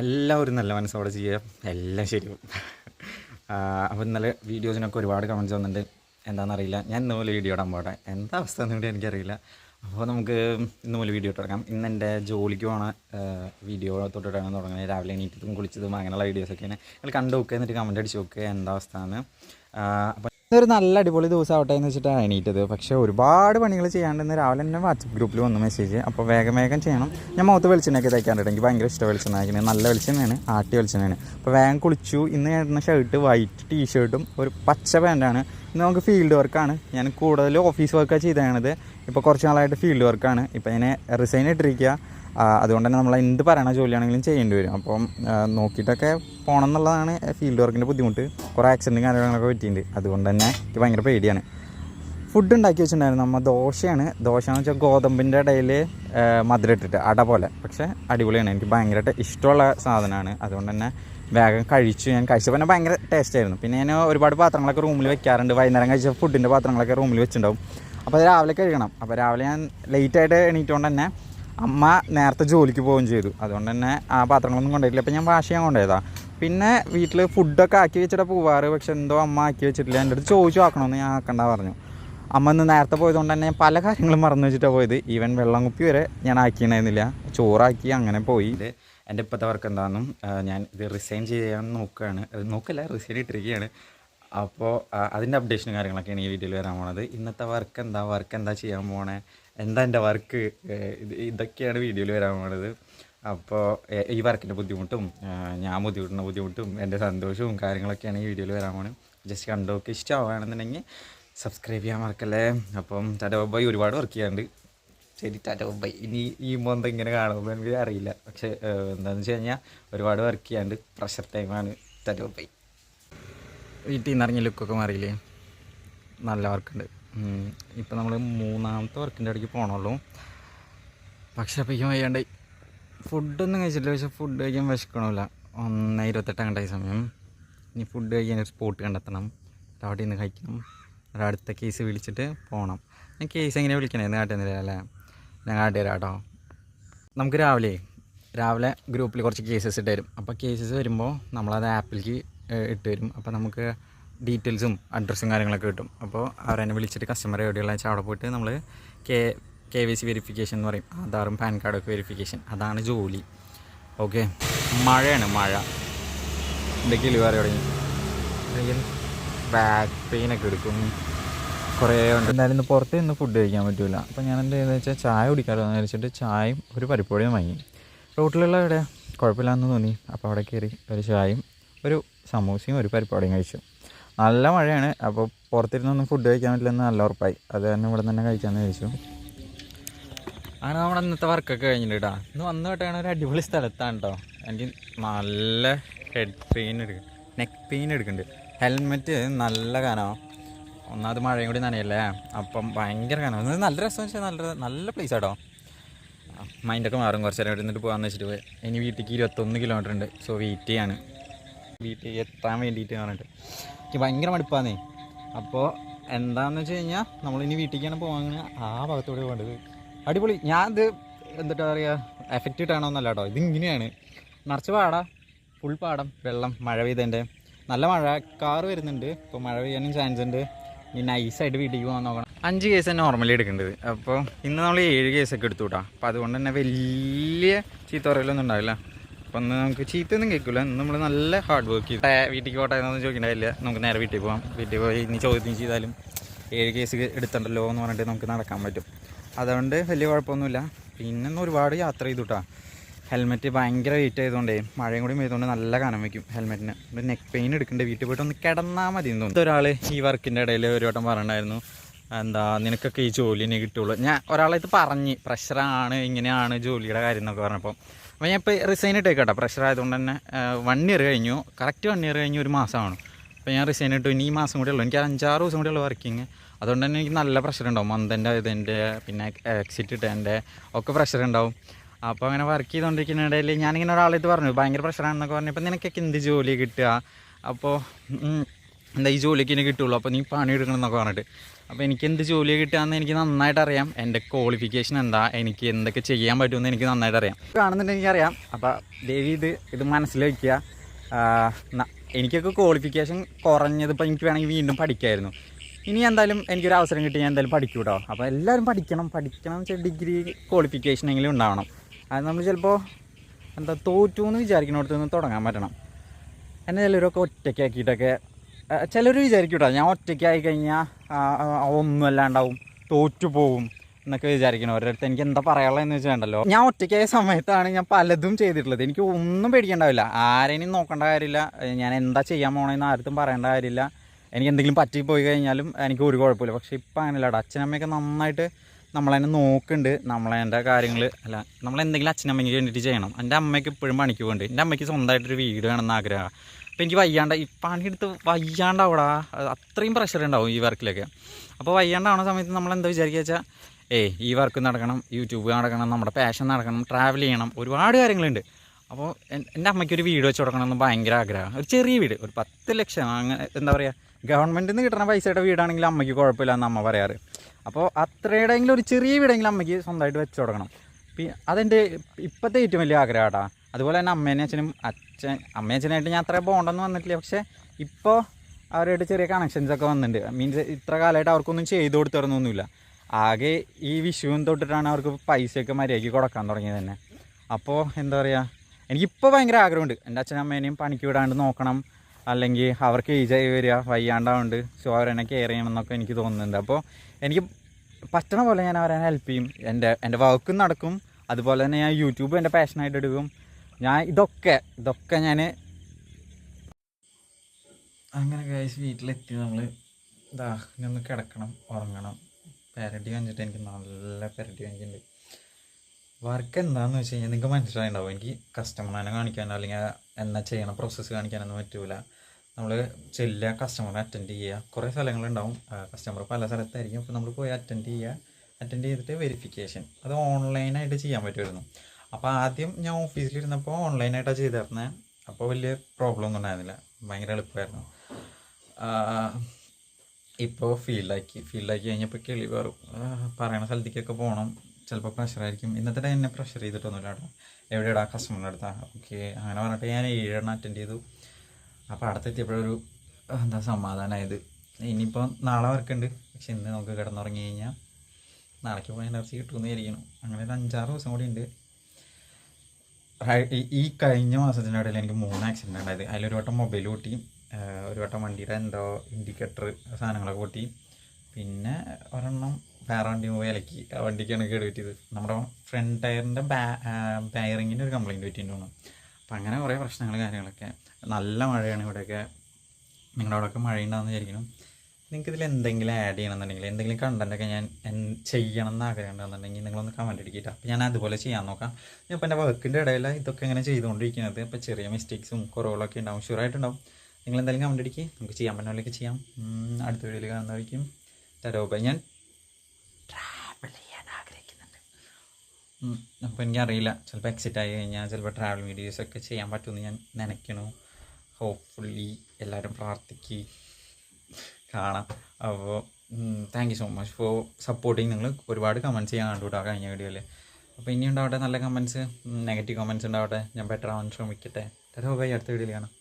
എല്ലാവരും നല്ല മനസ്സോടെ ചെയ്യുക. എല്ലാം ശരിയാവും. അപ്പോൾ ഇന്നലെ വീഡിയോസിനൊക്കെ ഒരുപാട് കമൻസ് വന്നിട്ടുണ്ട്. എന്താണെന്നറിയില്ല ഞാൻ ഇന്ന് പോലെ വീഡിയോ ഇടാൻ പോട്ടെ എന്താ അവസ്ഥ എന്ന് കൂടി എനിക്കറിയില്ല. അപ്പോൾ നമുക്ക് ഇന്ന് പോലെ വീഡിയോ തുടങ്ങാം ഇന്ന് എന്റെ ജോലിക്ക് പോണ വീഡിയോ തൊട്ടിട്ടാണ് തുടങ്ങുന്നത് രാവിലെ എണീറ്റതും കുളിച്ചതും അങ്ങനെയുള്ള വീഡിയോസൊക്കെയാണ് നിങ്ങൾ കണ്ടു നോക്കുക എന്നിട്ട് കമന്റ് അടിച്ച് നോക്കുക എന്താ അവസ്ഥ എന്ന്. അപ്പോൾ ഇതൊരു നല്ല അടിപൊളി ദിവസം ആവട്ടെ എന്ന് വെച്ചിട്ടാണ് എണീറ്റത്. പക്ഷേ ഒരുപാട് പണികൾ ചെയ്യാണ്ട് ഇന്ന് രാവിലെ തന്നെ വാട്സപ്പ് ഗ്രൂപ്പിൽ വന്നു മെസ്സേജ്. അപ്പോൾ വേഗം വേഗം ചെയ്യണം. ഞാൻ മുഖത്ത് വെളിച്ചെണ്ണയൊക്കെ തയ്ക്കാറുണ്ട് എനിക്ക് ഭയങ്കര ഇഷ്ടം വെളിച്ചെണ്ണ നല്ല വെളിച്ചെണ്ണയാണ്. ആട്ടി വെളിച്ചെണ്ണയാണ്. അപ്പോൾ വേഗം കുളിച്ചു. ഇന്ന് ഇടുന്ന ഷർട്ട് വൈറ്റ് ടീഷർട്ടും ഒരു പച്ച പാന്റാണ് ഇന്ന് നമുക്ക് ഫീൽഡ് വർക്കാണ് ഞാൻ കൂടുതൽ ഓഫീസ് വർക്കാണ് ചെയ്തതാണിത് ഇപ്പോൾ കുറച്ച് നാളായിട്ട് ഫീൽഡ് വർക്കാണ് ഇപ്പോൾ ഞാൻ റിസൈൻ ഇട്ടിരിക്കുക അതുകൊണ്ട് തന്നെ നമ്മൾ എന്ത് പറയണ ജോലിയാണെങ്കിലും ചെയ്യേണ്ടി വരും. അപ്പം നോക്കിയിട്ടൊക്കെ പോകണം എന്നുള്ളതാണ് ഫീൽഡ് വർക്കിന്റെ ബുദ്ധിമുട്ട്. കുറേ ആക്സിഡന്റും കാര്യങ്ങളൊക്കെ പറ്റിയിട്ടുണ്ട്. അതുകൊണ്ട് തന്നെ എനിക്ക് ഭയങ്കര പേടിയാണ്. ഫുഡ് ഉണ്ടാക്കി വെച്ചിട്ടുണ്ടായിരുന്നു. നമ്മൾ ദോശയാണ്. ദോശ എന്ന് വെച്ചാൽ ഗോതമ്പിന്റെ ഇടയിൽ മധുര ഇട്ടിട്ട് അട പോലെ. പക്ഷേ അടിപൊളിയാണ്. എനിക്ക് ഭയങ്കരമായിട്ട് ഇഷ്ടമുള്ള സാധനമാണ്. അതുകൊണ്ട് തന്നെ വേഗം കഴിച്ചു. ഞാൻ കഴിച്ചപ്പോൾ തന്നെ ഭയങ്കര ടേസ്റ്റ് ആയിരുന്നു. പിന്നെ ഞാൻ ഒരുപാട് പാത്രങ്ങളൊക്കെ റൂമിൽ വെക്കാറുണ്ട്. വൈകുന്നേരം കഴിച്ച ഫുഡിന്റെ പാത്രങ്ങളൊക്കെ റൂമിൽ വെച്ചിട്ടുണ്ടാവും. അപ്പോൾ അത് രാവിലെ കഴുകണം അപ്പോൾ രാവിലെ ഞാൻ ലേറ്റായിട്ട് എണീറ്റുകൊണ്ട് തന്നെ അമ്മ നേരത്തെ ജോലിക്ക് പോവുകയും ചെയ്തു. അതുകൊണ്ട് തന്നെ ആ പാത്രങ്ങളൊന്നും കൊണ്ടുപോയിട്ടില്ല. അപ്പോൾ ഞാൻ വാഷ് ചെയ്യാൻ കൊണ്ടുപോയതാണ് പിന്നെ വീട്ടിൽ ഫുഡൊക്കെ ആക്കി വെച്ചിട്ട് പോവാറ്. പക്ഷെ എന്തോ അമ്മ ആക്കി വെച്ചിട്ടില്ല. എന്റെ അടുത്ത് ചോദിച്ചു ആക്കണമെന്ന് ഞാൻ ആക്കണ്ട പറഞ്ഞു. അമ്മ ഇന്ന് നേരത്തെ പോയതുകൊണ്ട് തന്നെ പല കാര്യങ്ങളും മറന്നു വെച്ചിട്ടാണ് പോയത്. ഈവൻ വെള്ളം കുപ്പി വരെ ഞാൻ ആക്കിയിട്ടുണ്ടായിരുന്നില്ല. ചോറാക്കി അങ്ങനെ പോയി. എന്റെ ഇപ്പോഴത്തെ വർക്ക് എന്താണെന്നും ഞാൻ ഇത് റിസൈൻ ചെയ്യാൻ നോക്കുകയാണ്. നോക്കല്ല റിസൈൻ ഇട്ടിരിക്കുകയാണ്. അപ്പോൾ അതിന്റെ അപ്ഡേഷനും കാര്യങ്ങളൊക്കെയാണ് ഈ വീഡിയോയിൽ വരാൻ പോണത്. ഇന്നത്തെ വർക്ക് എന്താ? വർക്ക് എന്താ ചെയ്യാൻ പോണേ? എന്താ എന്റെ വർക്ക്? ഇതൊക്കെയാണ് വീഡിയോയിൽ വരാൻ പോണത്. അപ്പോൾ ഈ വർക്കിന്റെ ബുദ്ധിമുട്ടും ഞാൻ ബുദ്ധിമുട്ടുന്ന ബുദ്ധിമുട്ടും എന്റെ സന്തോഷവും കാര്യങ്ങളൊക്കെയാണ് ഈ വീഡിയോയിൽ വരാൻ പോണത്. ജസ്റ്റ് കണ്ടോക്ക് ഇഷ്ടമാവുകയാണെന്നുണ്ടെങ്കിൽ സബ്സ്ക്രൈബ് ചെയ്യാൻ മറക്കല്ലേ? അപ്പം ടാറ്റ ബൊബായി ഒരുപാട് വർക്ക് ചെയ്യാണ്ട് ശരി ടാറ്റ ബൊബായി ഇനി ഈ മൊന്തം ഇങ്ങനെ കാണുമ്പോൾ എനിക്ക് അറിയില്ല. പക്ഷേ എന്താണെന്ന് വെച്ച് കഴിഞ്ഞാൽ ഒരുപാട് വർക്ക് ചെയ്യാണ്ട് പ്രഷർ ടൈമാണ് ടാറ്റ ബൊബായി വീട്ടിൽ നിന്ന് ഇറങ്ങിയ ലുക്കൊക്കെ മാറിയില്ലേ? നല്ല വർക്കുണ്ട് ഇപ്പം നമ്മൾ മൂന്നാമത്തെ വർക്കിന്റെ ഇടയ്ക്ക് പോകണുള്ളൂ പക്ഷെ അപ്പം ഈ വയ്യാണ്ട് ഫുഡൊന്നും കഴിച്ചിട്ടില്ല പക്ഷെ ഫുഡ് കഴിക്കാൻ വിശക്കണമില്ല ഒന്ന് ഇരുപത്തെട്ട് അങ്ങോട്ടായി സമയം. ഇനി ഫുഡ് കഴിക്കാൻ ഒരു സ്പോട്ട് കണ്ടെത്തണം. അവിടെ നിന്ന് കഴിക്കണം. ഒരു അടുത്ത കേസ് വിളിച്ചിട്ട് പോകണം ഞാൻ കേസ് എങ്ങനെ വിളിക്കണേ? എന്ന് കാട്ടുന്നില്ല അല്ലേ? ഞാൻ കാട്ടുതരാം കേട്ടോ. നമുക്ക് രാവിലെ രാവിലെ ഗ്രൂപ്പിൽ കുറച്ച് കേസസ് ഇട്ട് തരും. അപ്പോൾ കേസസ് വരുമ്പോൾ നമ്മളത് ആപ്പിലേക്ക് ഇട്ട് തരും. അപ്പോൾ നമുക്ക് ഡീറ്റെയിൽസും അഡ്രസ്സും കാര്യങ്ങളൊക്കെ കിട്ടും. അപ്പോൾ അവരെന്നെ വിളിച്ചിട്ട് കസ്റ്റമർ എവിടെയുള്ള വെച്ചാൽ അവിടെ പോയിട്ട് നമ്മൾ K K Y C verification എന്ന് പറയും. ആധാറും പാൻ കാർഡൊക്കെ വെരിഫിക്കേഷൻ അതാണ് ജോലി. ഓക്കെ മഴയാണ് മഴ. എന്തൊക്കെ ഇലുവാറി തുടങ്ങി അല്ലെങ്കിൽ ബാക്ക് പെയിനൊക്കെ എടുക്കും. കുറേ ഉണ്ട്. എന്തായാലും ഇന്ന് പുറത്ത് നിന്ന് ഫുഡ് കഴിക്കാൻ പറ്റില്ല അപ്പോൾ ഞാൻ എന്താ വെച്ചാൽ ചായ കുടിക്കാമല്ലോ എന്ന് വിചാരിച്ചിട്ട് ചായയും ഒരു പരിപ്പൊടിയും വാങ്ങി. റോട്ടിലുള്ള ഇവിടെ കുഴപ്പമില്ലാന്ന് തോന്നി. അപ്പോൾ അവിടെ കയറി ഒരു ചായയും ഒരു സമൂസയും ഒരു പരിപ്പോടിയും കഴിച്ചു. നല്ല മഴയാണ്. അപ്പോൾ പുറത്തിരുന്നൊന്നും ഫുഡ് കഴിക്കാൻ പറ്റില്ലെന്ന് നല്ല ഉറപ്പായി. അത് തന്നെ ഇവിടെ തന്നെ കഴിക്കാമെന്ന് ചോദിച്ചു അങ്ങനെ നമ്മുടെ ഇന്നത്തെ വർക്കൊക്കെ കഴിഞ്ഞിട്ട് ഇന്ന് വന്നു കേട്ടാണ് ഒരു അടിപൊളി സ്ഥലത്താണ് കേട്ടോ എനിക്ക് നല്ല ഹെഡ് പെയിൻ എടുക്കും നെക്ക് പെയിൻ എടുക്കുന്നുണ്ട് ഹെൽമെറ്റ് നല്ല കനമാണ് ഒന്നാമത് മഴയും കൂടി നനയല്ലേ? അപ്പം ഭയങ്കര കനമാണ് നല്ല രസം വെച്ചാൽ നല്ല നല്ല പ്ലേസ് ആട്ടോ മൈൻഡൊക്കെ മാറും. കുറച്ച് നേരം ഇരുന്നിട്ട് പോകാമെന്ന് വെച്ചിട്ട് പോയി. ഇനി വീട്ടിലേക്ക് ഇരുപത്തൊന്ന് കിലോമീറ്റർ ഉണ്ട്. സോ വെയിറ്റ് ചെയ്യാണ്. വീട്ടിൽ എത്താൻ വേണ്ടിയിട്ട് പറഞ്ഞിട്ട്. എനിക്ക് ഭയങ്കര മടുപ്പാന്നേ. അപ്പോൾ എന്താണെന്ന് വെച്ച് കഴിഞ്ഞാൽ നമ്മളിനി വീട്ടിലേക്കാണ് പോകാൻ ആ ഭാഗത്തൂടെ പോകേണ്ടത്. അടിപൊളി. ഞാൻ ഇത് എന്താ പറയുക എഫക്റ്റ് ഇട്ടാണോന്നല്ല കേട്ടോ ഇത് ഇങ്ങനെയാണ് നിറച്ച് പാടാ. ഫുൾ പാടം. വെള്ളം മഴ പെയ്തതിന്റെ നല്ല മഴ. കാറ് വരുന്നുണ്ട്. ഇപ്പോൾ മഴ പെയ്യാനും ചാൻസ് ഉണ്ട്. ഇനി നൈസായിട്ട് വീട്ടിലേക്ക് പോകാൻ നോക്കണം. അഞ്ച് കേസ് തന്നെ നോർമലി എടുക്കേണ്ടത്. അപ്പോൾ ഇന്ന് നമ്മൾ ഏഴ് കേസൊക്കെ എടുത്തു കൂട്ടാം അപ്പോൾ അതുകൊണ്ട് തന്നെ വലിയ ചീത്ത പറയലൊന്നും ഉണ്ടാവില്ല. ഒന്ന് നമുക്ക് ചീത്തയൊന്നും കേൾക്കില്ല നമ്മൾ നല്ല ഹാർഡ് വർക്ക് ചെയ്തു. വീട്ടിൽ പോട്ടെ എന്നൊന്നും ചോദിക്കണ്ടായില്ല നമുക്ക് നേരെ വീട്ടിൽ പോകാം വീട്ടിൽ പോയി ഇനി ചോദ്യം ചെയ്താലും ഏഴ് കേസ് എടുത്തണ്ടല്ലോ എന്ന് പറഞ്ഞിട്ട് നമുക്ക് നടക്കാൻ പറ്റും. അതുകൊണ്ട് വലിയ കുഴപ്പമൊന്നുമില്ല. പിന്നെ ഒന്ന് ഒരുപാട് യാത്ര ചെയ്തു കേട്ടോ ഹെൽമെറ്റ് ഭയങ്കര വെയിറ്റ് ആയതുകൊണ്ടേ മഴയും കൂടി പെയ്തുകൊണ്ട് നല്ല കനം വയ്ക്കും ഹെൽമെറ്റിന്. ഒരു നെക്ക് പെയിൻ എടുക്കേണ്ട? വീട്ടിൽ പോയിട്ട് ഒന്ന് കിടന്നാൽ മതി എന്ന് ഒരാൾ ഈ വർക്കിന്റെ ഇടയിൽ ഒരു വട്ടം പറഞ്ഞിട്ടുണ്ടായിരുന്നു. എന്താ നിനക്കൊക്കെ ഈ ജോലി തന്നെ കിട്ടുള്ളൂ. ഞാൻ ഒരാളെ ഇത് പറഞ്ഞ് പ്രഷറാണ് ഇങ്ങനെയാണ് ജോലിയുടെ കാര്യം എന്നൊക്കെ പറഞ്ഞപ്പോൾ അപ്പോൾ ഞാൻ ഇപ്പോൾ റിസൈൻ ഇട്ടേക്കട്ടെ. പ്രഷർ ആയതുകൊണ്ട് തന്നെ വൺ ഇയർ കഴിഞ്ഞു. കറക്റ്റ് വൺ ഇയർ കഴിഞ്ഞു ഒരു മാസമാണ്. അപ്പോൾ ഞാൻ റിസൈൻ ഇട്ടു. ഇനി ഈ മാസം കൂടെ ഉള്ളൂ. എനിക്ക് അഞ്ചാറ് ദിവസം കൂടെ ഉള്ളൂ വർക്കിങ് അതുകൊണ്ട് തന്നെ എനിക്ക് നല്ല പ്രഷർ ഉണ്ടാവും. മന്തിന്റെ ഇതിന്റെ പിന്നെ എക്സിറ്റ് ഇട്ടതിന്റെ ഒക്കെ പ്രഷർ ഉണ്ടാവും. അപ്പോൾ അങ്ങനെ വർക്ക് ചെയ്തുകൊണ്ടിരിക്കുന്ന ഇടയിൽ ഞാനിങ്ങനെ ഒരാളെടുത്ത് പറഞ്ഞു. ഭയങ്കര പ്രഷറാണെന്നൊക്കെ പറഞ്ഞപ്പോൾ നിനക്കൊക്കെ എന്ത് ജോലി കിട്ടുക? അപ്പോൾ എന്താ ഈ ജോലിക്ക് എനിക്ക് കിട്ടുള്ളൂ. അപ്പോൾ നീ പണി എടുക്കണം എന്നൊക്കെ പറഞ്ഞിട്ട്. അപ്പോൾ എനിക്ക് എന്ത് ജോലി കിട്ടുകയെന്ന് എനിക്ക് നന്നായിട്ട് അറിയാം. എന്റെ ക്വാളിഫിക്കേഷൻ എന്താ എനിക്ക് എന്തൊക്കെ ചെയ്യാൻ പറ്റുമെന്ന് എനിക്ക് നന്നായിട്ട് അറിയാം. കാണുന്നുണ്ട് എനിക്കറിയാം. അപ്പോൾ ദേവി ഇത് ഇത് മനസ്സിൽ വയ്ക്കുക എനിക്കൊക്കെ ക്വാളിഫിക്കേഷൻ കുറഞ്ഞത് ഇപ്പോൾ എനിക്ക് വേണമെങ്കിൽ വീണ്ടും പഠിക്കായിരുന്നു. ഇനി എന്തായാലും എനിക്കൊരു അവസരം കിട്ടി ഞാൻ എന്തായാലും പഠിക്കും കേട്ടോ അപ്പോൾ എല്ലാവരും പഠിക്കണം. പഠിക്കണം എന്ന് ഡിഗ്രി ക്വാളിഫിക്കേഷൻ എങ്കിലും ഉണ്ടാവണം. അത് നമ്മൾ ചിലപ്പോൾ എന്താ തോറ്റു എന്ന് വിചാരിക്കുന്നിടത്ത് നിന്ന് തുടങ്ങാൻ പറ്റണം. എന്നെ ചിലരൊക്കെ ഒറ്റയ്ക്കാക്കിയിട്ടൊക്കെ ചിലർ വിചാരിക്കും കേട്ടോ ഞാൻ ഒറ്റയ്ക്കായി കഴിഞ്ഞാൽ ഒന്നും അല്ലാണ്ടാവും തോറ്റു പോവും എന്നൊക്കെ വിചാരിക്കണം ഓരോരുത്തർ. എനിക്ക് എന്താ പറയാനുള്ളതെന്ന് വെച്ചിട്ടുണ്ടല്ലോ ഞാൻ ഒറ്റയ്ക്കായ സമയത്താണ് ഞാൻ പലതും ചെയ്തിട്ടുള്ളത്. എനിക്ക് ഒന്നും പേടിക്കേണ്ടാവില്ല. ആരെയും നോക്കേണ്ട കാര്യമില്ല. ഞാൻ എന്താ ചെയ്യാൻ പോകണമെന്ന് ആർക്കും പറയേണ്ട കാര്യമില്ല. എനിക്ക് എന്തെങ്കിലും പറ്റി പോയി കഴിഞ്ഞാലും എനിക്ക് ഒരു കുഴപ്പമില്ല. പക്ഷേ ഇപ്പം അങ്ങനെയല്ല അച്ഛനമ്മയൊക്കെ നന്നായിട്ട് നമ്മളതിനെ നോക്കുന്നുണ്ട്. നമ്മളതിന്റെ കാര്യങ്ങൾ അല്ല നമ്മളെന്തെങ്കിലും അച്ഛനമ്മയ്ക്ക് വേണ്ടിയിട്ട് ചെയ്യണം. എന്റെ അമ്മയ്ക്ക് ഇപ്പോഴും പണിക്ക് പോകുന്നുണ്ട് എന്റെ അമ്മയ്ക്ക് സ്വന്തമായിട്ടൊരു വീട് വേണമെന്ന് ആഗ്രഹമാണ്. അപ്പോൾ എനിക്ക് വയ്യാണ്ട ഈ പണിയെടുത്ത് വയ്യാണ്ടാവടാ. അത് അത്രയും പ്രഷർ ഉണ്ടാവും ഈ വർക്കിലൊക്കെ. അപ്പോൾ വയ്യാണ്ടാവുന്ന സമയത്ത് നമ്മൾ എന്താ വിചാരിക്കുക വെച്ചാൽ ഏയ് ഈ വർക്ക് നടക്കണം യൂട്യൂബ് നടക്കണം നമ്മുടെ പാഷൻ നടക്കണം ട്രാവൽ ചെയ്യണം ഒരുപാട് കാര്യങ്ങളുണ്ട്. അപ്പോൾ എൻ- എന്റെ അമ്മയ്ക്ക് ഒരു വീട് വെച്ച് കൊടുക്കണം എന്ന് ഭയങ്കര ആഗ്രഹമാണ് ഒരു ചെറിയ വീട് ഒരു പത്ത് ലക്ഷം അങ്ങനെ എന്താ പറയുക ഗവൺമെന്റിൽ നിന്ന് കിട്ടുന്ന പൈസയുടെ വീടാണെങ്കിൽ അമ്മയ്ക്ക് കുഴപ്പമില്ല എന്ന് അമ്മ പറയാറ്. അപ്പോൾ അത്രയുടെയെങ്കിലും ഒരു ചെറിയ വീടെങ്കിലും അമ്മയ്ക്ക് സ്വന്തമായിട്ട് വെച്ച് കൊടുക്കണം. അതെന്റെ ഇപ്പോഴത്തെ ഏറ്റവും വലിയ ആഗ്രഹമാണ് കേട്ടോ അതുപോലെ തന്നെ അമ്മേനെ അച്ഛനും അച്ഛൻ അമ്മയും അച്ഛനായിട്ട് ഞാൻ അത്ര ബോണ്ടൊന്നും വന്നിട്ടില്ല. പക്ഷേ ഇപ്പോൾ അവരായിട്ട് ചെറിയ കണക്ഷൻസ് ഒക്കെ വന്നിട്ടുണ്ട് മീൻസ് ഇത്ര കാലമായിട്ട് അവർക്കൊന്നും ചെയ്തു കൊടുത്തിരുന്നൊന്നുമില്ല. ആകെ ഈ വിഷുവും തൊട്ടിട്ടാണ് അവർക്ക് പൈസയൊക്കെ മര്യാദയ്ക്ക് കൊടുക്കാൻ തുടങ്ങിയത് തന്നെ. അപ്പോൾ എന്താ പറയുക എനിക്കിപ്പോൾ ഭയങ്കര ആഗ്രഹമുണ്ട്. എന്റെ അച്ഛനമ്മേനെയും പണിക്ക് വിടാണ്ട് നോക്കണം. അല്ലെങ്കിൽ അവർക്ക് ഏജായി വരിക വയ്യാണ്ടാവുണ്ട്. സോ അവരെന്നെ കെയർ ചെയ്യണം എന്നൊക്കെ എനിക്ക് തോന്നുന്നുണ്ട്. അപ്പോൾ എനിക്ക് പറ്റണ പോലെ ഞാൻ അവരെ ഹെൽപ്പ് ചെയ്യും. എന്റെ എന്റെ വർക്കും നടക്കും. അതുപോലെ തന്നെ ഞാൻ യൂട്യൂബ് എന്റെ പാഷനായിട്ട് എടുക്കും. ഞാൻ ഇതൊക്കെ ഇതൊക്കെ ഞാൻ അങ്ങനെ കഴിച്ച് വീട്ടിലെത്തി നമ്മൾ ഇതാ ഇനി ഒന്ന് കിടക്കണം ഉറങ്ങണം. പെരടി കഞ്ചിട്ട് എനിക്ക് നല്ല പെരടി കഞ്ചിട്ടുണ്ട് വർക്ക് എന്താണെന്ന് വെച്ച് കഴിഞ്ഞാൽ നിങ്ങൾക്ക് മനസ്സിലായിണ്ടാവും. എനിക്ക് കസ്റ്റമറിനെ കാണിക്കാനോ അല്ലെങ്കിൽ എന്നാ ചെയ്യണം പ്രോസസ്സ് കാണിക്കാനൊന്നും പറ്റൂല. നമ്മൾ ചെല്ലുക കസ്റ്റമറെ അറ്റൻഡ് ചെയ്യുക. കുറേ സ്ഥലങ്ങളുണ്ടാവും. കസ്റ്റമർ പല സ്ഥലത്തായിരിക്കും. അപ്പോൾ നമ്മൾ പോയി അറ്റൻഡ് ചെയ്യുക. അറ്റൻഡ് ചെയ്തിട്ട് വെരിഫിക്കേഷൻ അത് ഓൺലൈനായിട്ട് ചെയ്യാൻ പറ്റുമായിരുന്നു. അപ്പോൾ ആദ്യം ഞാൻ ഓഫീസിലിരുന്നപ്പോൾ ഓൺലൈനായിട്ടാണ് ചെയ്തിരുന്നത് അപ്പോൾ വലിയ പ്രോബ്ലം ഒന്നും ഉണ്ടായിരുന്നില്ല. ഭയങ്കര എളുപ്പമായിരുന്നു ഇപ്പോൾ ഫീൽഡാക്കി ഫീൽഡാക്കി കഴിഞ്ഞപ്പോൾ കിളി വേറും. പറയണ സ്ഥലത്തേക്കൊക്കെ പോകണം ചിലപ്പോൾ പ്രഷറായിരിക്കും ഇന്നത്തെ ടൈം എന്നെ പ്രഷർ ചെയ്തിട്ടൊന്നുമില്ല കേട്ടോ. എവിടെയാടാ കസ്റ്റമറിന്റെ അടുത്താ? ഓക്കെ അങ്ങനെ പറഞ്ഞിട്ട് ഞാൻ ഏഴെണ്ണം അറ്റൻഡ് ചെയ്തു. അപ്പോൾ അടുത്തെത്തിയപ്പോഴൊരു എന്താ സമാധാനമായത് ഇനിയിപ്പോൾ നാളെ വർക്കുണ്ട് പക്ഷെ ഇന്ന് നമുക്ക് കിടന്നുറങ്ങി കഴിഞ്ഞാൽ നാളേക്ക് പോയി എനർജി കിട്ടുമെന്ന് വിചാരിക്കണം അങ്ങനെ ഒരു അഞ്ചാറ് ദിവസം കൂടി ഉണ്ട്. ഈ- കഴിഞ്ഞ മാസത്തിനിടയിൽ എനിക്ക് മൂന്ന് ആക്സിഡന്റ് ഉണ്ടായത്. അതിലൊരു വട്ടം മൊബൈൽ പൊട്ടി ഒരു വട്ടം വണ്ടിയുടെ എന്തോ ഇൻഡിക്കേറ്റർ സാധനങ്ങളൊക്കെ പൊട്ടി. പിന്നെ ഒരെണ്ണം വേറെ വണ്ടി പോയി ഇലക്കി ആ വണ്ടിക്കാണ് കേട് പറ്റിയത്. നമ്മുടെ ഫ്രണ്ട് ടയറിന്റെ ബാ ഒരു ഒരു കംപ്ലയിന്റ് പറ്റിയിട്ടുണ്ടാണ് അപ്പം അങ്ങനെ കുറേ പ്രശ്നങ്ങൾ കാര്യങ്ങളൊക്കെ. നല്ല മഴയാണ് ഇവിടെയൊക്കെ. നിങ്ങളുടെ അവിടെയൊക്കെ മഴയുണ്ടാകുന്ന വിചാരിക്കണം നിങ്ങൾക്ക് ഇതിൽ എന്തെങ്കിലും ആഡ് ചെയ്യണമെന്നുണ്ടെങ്കിൽ എന്തെങ്കിലും കണ്ടന്റൊക്കെ ഞാൻ ചെയ്യണം എന്ന് ആഗ്രഹം ഉണ്ടെന്നുണ്ടെങ്കിൽ നിങ്ങളൊന്ന് കമന്റ് അടിക്കിട്ട്. അപ്പോൾ ഞാൻ അതുപോലെ ചെയ്യാൻ നോക്കാം. ഞാൻ ഇപ്പോൾ എന്റെ വർക്കിന്റെ ഇടയിൽ ഇതൊക്കെ ഇങ്ങനെ ചെയ്തുകൊണ്ടിരിക്കുന്നത്. ഇപ്പോൾ ചെറിയ മിസ്റ്റേക്സും കുറവുകളൊക്കെ ഉണ്ടാവും. ഷുവറായിട്ടുണ്ടാവും നിങ്ങൾ എന്തായാലും കമന്റ് അടിക്കുക നമുക്ക് ചെയ്യാൻ പറ്റുന്നവരൊക്കെ ചെയ്യാം. അടുത്ത വീഡിയോയിൽ കാണുന്നതായിരിക്കും. തരോബ ഞാൻ ട്രാവൽ ചെയ്യാൻ ആഗ്രഹിക്കുന്നുണ്ട്. അപ്പോൾ എനിക്കറിയില്ല. ചിലപ്പോൾ എക്സിറ്റ് ആയി കഴിഞ്ഞാൽ ചിലപ്പോൾ ട്രാവൽ വീഡിയോസ് ഒക്കെ ചെയ്യാൻ പറ്റുമെന്ന് ഞാൻ നനയ്ക്കണു. ഹോപ്പ്ഫുള്ളി എല്ലാവരും പ്രാർത്ഥിക്കുക കാണാം. അപ്പോൾ thank you so much for supporting നിങ്ങൾ ഒരുപാട് കമന്റ്സ് ചെയ്യാൻ കണ്ടുകൂട്ടാ കഴിഞ്ഞ വീഡിയോയിൽ അപ്പോൾ ഇനി ഉണ്ടാവട്ടെ നല്ല കമന്റ്സ് നെഗറ്റീവ് കമന്റ്സ് ഉണ്ടാവട്ടെ. ഞാൻ ബെറ്റർ ആവാൻ ശ്രമിക്കട്ടെ. ബൈ. അടുത്ത വീഡിയോയിൽ കാണാം.